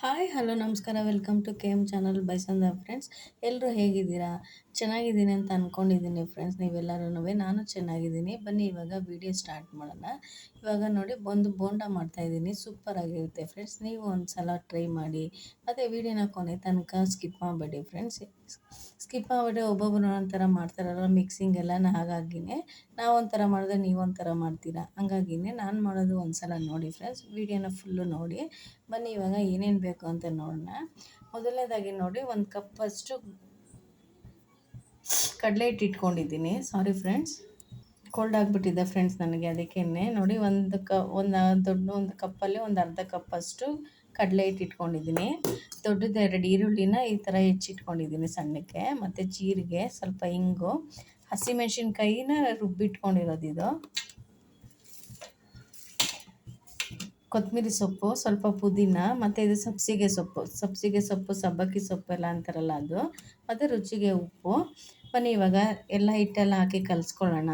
Hi hello ನಮಸ್ಕಾರ. Welcome to K M channel ಬೈಸಂದ friends ಎಲ್ಲರೂ ಹೇಗಿದ್ದೀರಾ? ಚೆನ್ನಾಗಿದ್ದೀನಿ ಅಂತ ಅಂದ್ಕೊಂಡಿದ್ದೀನಿ ಫ್ರೆಂಡ್ಸ್ ನೀವೆಲ್ಲರೂ ನಾನು ಚೆನ್ನಾಗಿದ್ದೀನಿ. ಬನ್ನಿ, ಇವಾಗ ವಿಡಿಯೋ ಸ್ಟಾರ್ಟ್ ಮಾಡೋಣ. ಇವಾಗ ನೋಡಿ, ಒಂದು ಬೋಂಡ ಮಾಡ್ತಾಯಿದ್ದೀನಿ ಸೂಪರಾಗಿರುತ್ತೆ ಫ್ರೆಂಡ್ಸ್ ನೀವು ಒಂದು ಸಲ ಟ್ರೈ ಮಾಡಿ. ಮತ್ತು ವಿಡಿಯೋನ ಕೊನೆ ತನಕ ಸ್ಕಿಪ್ ಮಾಡಬೇಡಿ ಫ್ರೆಂಡ್ಸ್ ಸ್ಕಿಪ್ ಮಾಡಿಬಿಟ್ಟು ಒಬ್ಬೊಬ್ಬರು ಒಂಥರ ಮಾಡ್ತಾರಲ್ಲ ಮಿಕ್ಸಿಂಗ್ ಎಲ್ಲ ಹಾಗಾಗಿನೇ ನಾವು ಒಂಥರ ಮಾಡಿದ್ರೆ ನೀವು ಒಂಥರ ಮಾಡ್ತೀರಾ? ಹಂಗಾಗಿನೇ ನಾನು ಮಾಡೋದು ಒಂದು ಸಲ ನೋಡಿ ಫ್ರೆಂಡ್ಸ್ ವೀಡಿಯೋನ ಫುಲ್ಲು ನೋಡಿ. ಬನ್ನಿ ಇವಾಗ ಏನೇನು ಬೇಕು ಅಂತ ನೋಡೋಣ. ಮೊದಲನೇದಾಗಿ ನೋಡಿ, ಒಂದು ಕಪ್ ಫಸ್ಟು ಕಡಲೆ ಹಿಟ್ಟು ಇಟ್ಕೊಂಡಿದ್ದೀನಿ. ಸಾರಿ ಫ್ರೆಂಡ್ಸ್ ಕೋಲ್ಡ್ ಆಗಿಬಿಟ್ಟಿದೆ ಫ್ರೆಂಡ್ಸ್ ನನಗೆ ಅದಕ್ಕೇ ನೋಡಿ, ಒಂದು ಕ ಒಂದು ದೊಡ್ಡ ಒಂದು ಕಪ್ಪಲ್ಲಿ ಒಂದು ಅರ್ಧ ಕಪ್ಪಷ್ಟು ಕಡಲೆ ಹಿಟ್ಟು ಇಟ್ಕೊಂಡಿದ್ದೀನಿ. ದೊಡ್ಡದು ಎರಡು ಈರುಳ್ಳಿನ ಈ ಥರ ಹೆಚ್ಚಿಟ್ಕೊಂಡಿದ್ದೀನಿ ಸಣ್ಣಕ್ಕೆ. ಮತ್ತು ಜೀರಿಗೆ, ಸ್ವಲ್ಪ ಇಂಗು, ಹಸಿಮೆಣ್ಸಿನ್ಕಾಯಿನ ರುಬ್ಬಿಟ್ಕೊಂಡಿರೋದು ಇದು. ಕೊತ್ತಂಬರಿ ಸೊಪ್ಪು, ಸ್ವಲ್ಪ ಪುದೀನ, ಮತ್ತು ಇದು ಸಬ್ಸಿಗೆ ಸೊಪ್ಪು. ಸಬ್ಸಿಗೆ ಸೊಪ್ಪು, ಸಬ್ಬಕ್ಕಿ ಸೊಪ್ಪು ಎಲ್ಲ ಅಂತಾರಲ್ಲ ಅದು. ಮತ್ತು ರುಚಿಗೆ ಉಪ್ಪು. ಬನ್ನಿ, ಇವಾಗ ಎಲ್ಲ ಹಿಟ್ಟೆಲ್ಲ ಹಾಕಿ ಕಲಿಸ್ಕೊಳ್ಳೋಣ.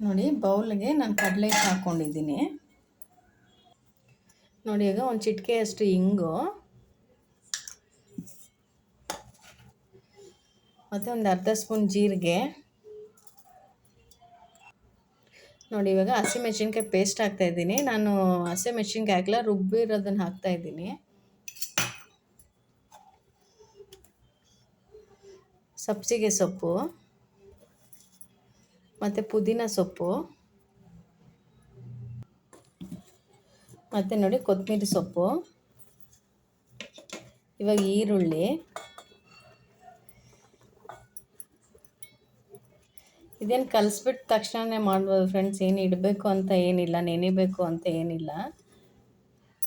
ನೋಡಿ, ಬೌಲ್ಗೆ ನಾನು ಕಡಲೆ ಹಾಕ್ಕೊಂಡಿದ್ದೀನಿ ನೋಡಿ, ಈಗ ಒಂದು ಚಿಟಿಕೆ ಅಷ್ಟು ಇಂಗು. ಮತ್ತು ಒಂದು ಅರ್ಧ ಸ್ಪೂನ್ ಜೀರಿಗೆ. ನೋಡಿ, ಇವಾಗ ಹಸಿಮೆಣ್ಸಿನ್ಕಾಯಿ ಪೇಸ್ಟ್ ಹಾಕ್ತಾಯಿದ್ದೀನಿ ನಾನು ಹಸಿಮೆಣ್ಸಿನ್ಕಾಯಿ ಹಾಕಲ್ಲ ರುಬ್ಬಿರೋದನ್ನು ಹಾಕ್ತಾಯಿದ್ದೀನಿ ಸಬ್ಸಿಗೆ ಸೊಪ್ಪು. ಮತ್ತು ಪುದೀನ ಸೊಪ್ಪು. ಮತ್ತು ನೋಡಿ ಕೊತ್ತಂಬರಿ ಸೊಪ್ಪು, ಇವಾಗ ಈರುಳ್ಳಿ, ಇದೇನು ಕಲಿಸ್ಬಿಟ್ಟು ತಕ್ಷಣವೇ ಮಾಡ್ಬೋದು ಫ್ರೆಂಡ್ಸ್ ಏನು ಇಡಬೇಕು ಅಂತ ಏನಿಲ್ಲ, ನೆನಿಬೇಕು ಅಂತ ಏನಿಲ್ಲ.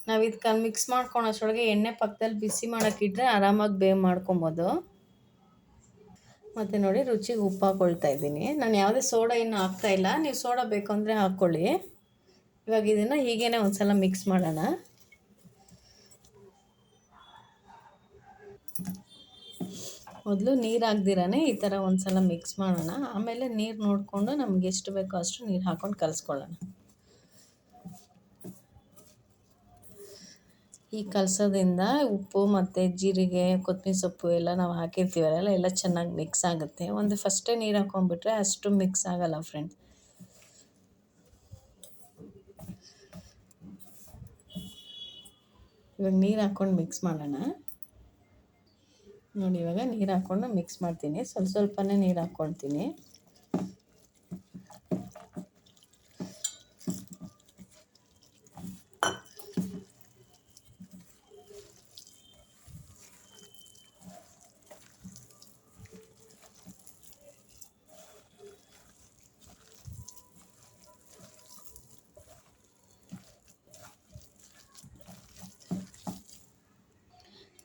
ನಾವು ಇದಕ್ಕೆ ಮಿಕ್ಸ್ ಮಾಡ್ಕೊಳೋಷ್ಟೊಳಗೆ ಎಣ್ಣೆ ಪಕ್ಕದಲ್ಲಿ ಬಿಸಿ ಮಾಡೋಕ್ಕಿಟ್ರೆ ಆರಾಮಾಗಿ ಬೇವ್ ಮಾಡ್ಕೊಬೋದು. ಮತ್ತು ನೋಡಿ ರುಚಿಗೆ ಉಪ್ಪು ಹಾಕ್ಕೊಳ್ತಾ ಇದ್ದೀನಿ. ನಾನು ಯಾವುದೇ ಸೋಡಾ ಇನ್ನೂ ಹಾಕ್ತಾಯಿಲ್ಲ ನೀವು ಸೋಡಾ ಬೇಕು ಅಂದರೆ ಹಾಕ್ಕೊಳ್ಳಿ ಇವಾಗ ಇದನ್ನು ಹೀಗೇ ಒಂದು ಸಲ ಮಿಕ್ಸ್ ಮಾಡೋಣ. ಮೊದಲು ನೀರು ಹಾಕ್ದಿರಾನೆ ಈ ಥರ ಒಂದು ಸಲ ಮಿಕ್ಸ್ ಮಾಡೋಣ. ಆಮೇಲೆ ನೀರು ನೋಡಿಕೊಂಡು ನಮ್ಗೆ ಎಷ್ಟು ಬೇಕೋ ಅಷ್ಟು ನೀರು ಹಾಕ್ಕೊಂಡು ಕಲಿಸ್ಕೊಳ್ಳೋಣ. ಈ ಕಲಸೋದ್ರಿಂದ ಉಪ್ಪು ಮತ್ತು ಜೀರಿಗೆ ಕೊತ್ತಂಬರಿ ಸೊಪ್ಪು ಎಲ್ಲ ನಾವು ಹಾಕಿರ್ತೀವಲ್ಲ, ಎಲ್ಲ ಚೆನ್ನಾಗಿ ಮಿಕ್ಸ್ ಆಗುತ್ತೆ. ಒಂದು ಫಸ್ಟೇ ನೀರು ಹಾಕ್ಕೊಂಡ್ಬಿಟ್ರೆ ಅಷ್ಟು ಮಿಕ್ಸ್ ಆಗೋಲ್ಲ ಫ್ರೆಂಡ್ಸ್ ಇವಾಗ ನೀರು ಹಾಕ್ಕೊಂಡು ಮಿಕ್ಸ್ ಮಾಡೋಣ. ನೋಡಿ ಇವಾಗ ನೀರು ಹಾಕ್ಕೊಂಡು ಮಿಕ್ಸ್ ಮಾಡ್ತೀನಿ. ಸ್ವಲ್ಪ ಸ್ವಲ್ಪನೇ ನೀರು ಹಾಕ್ಕೊಳ್ತೀನಿ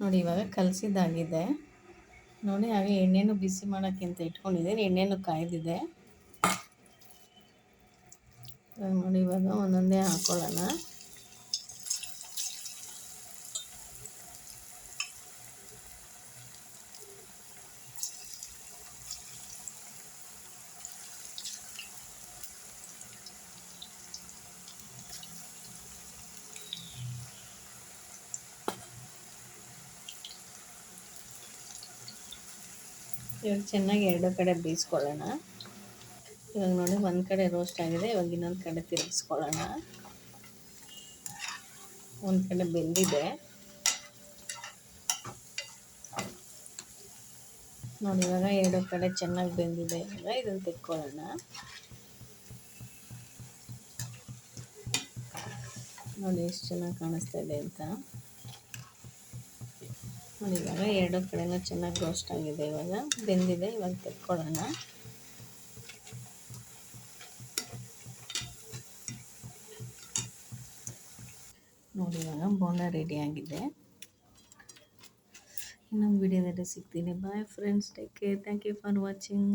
ನೋಡಿ, ಇವಾಗ ಕಲಸಿದ್ದಾಗಿದೆ. ನೋಡಿ, ಹಾಗೆ ಎಣ್ಣೆನೂ ಬಿಸಿ ಮಾಡೋಕ್ಕಿಂತ ಇಟ್ಕೊಂಡಿದ್ದೀನಿ ಎಣ್ಣೆನೂ ಕಾಯ್ದಿದೆ. ನೋಡಿ, ಇವಾಗ ಒಂದೊಂದೇ ಹಾಕ್ಕೊಳ್ಳೋಣ ಇವಾಗ ಚೆನ್ನಾಗಿ ಎರಡು ಕಡೆ ಬೀಸ್ಕೊಳ್ಳೋಣ ಇವಾಗ ನೋಡಿ ಒಂದು ಕಡೆ ರೋಸ್ಟ್ ಆಗಿದೆ, ಇವಾಗ ಇನ್ನೊಂದು ಕಡೆ ತಿರುಗಿಸ್ಕೊಳ್ಳೋಣ. ಒಂದು ಕಡೆ ಬೆಂದಿದೆ. ನೋಡಿ, ಇವಾಗ ಎರಡು ಕಡೆ ಚೆನ್ನಾಗಿ ಬೆಂದಿದೆ. ಇವಾಗ ಇದನ್ನು ತೆಕ್ಕೊಳ್ಳೋಣ. ನೋಡಿ, ಎಷ್ಟು ಚೆನ್ನಾಗಿ ಕಾಣಿಸ್ತಾ ಇದೆ ಅಂತ. ಇವಾಗ ಎರಡು ಕಡೆನೂ ಚೆನ್ನಾಗಿ ರೋಸ್ಟ್ ಆಗಿದೆ ಇವಾಗ. ಬೆಂದಿದೆ, ಇವಾಗ ತೆಕ್ಕೊಳ್ಳೋಣ. ನೋಡಿ, ಇವಾಗ ರೆಡಿ ಆಗಿದೆ. ಇನ್ನೊಂದು ವಿಡಿಯೋದಲ್ಲಿ ಸಿಗ್ತೀನಿ. Bye friends take care thank you for watching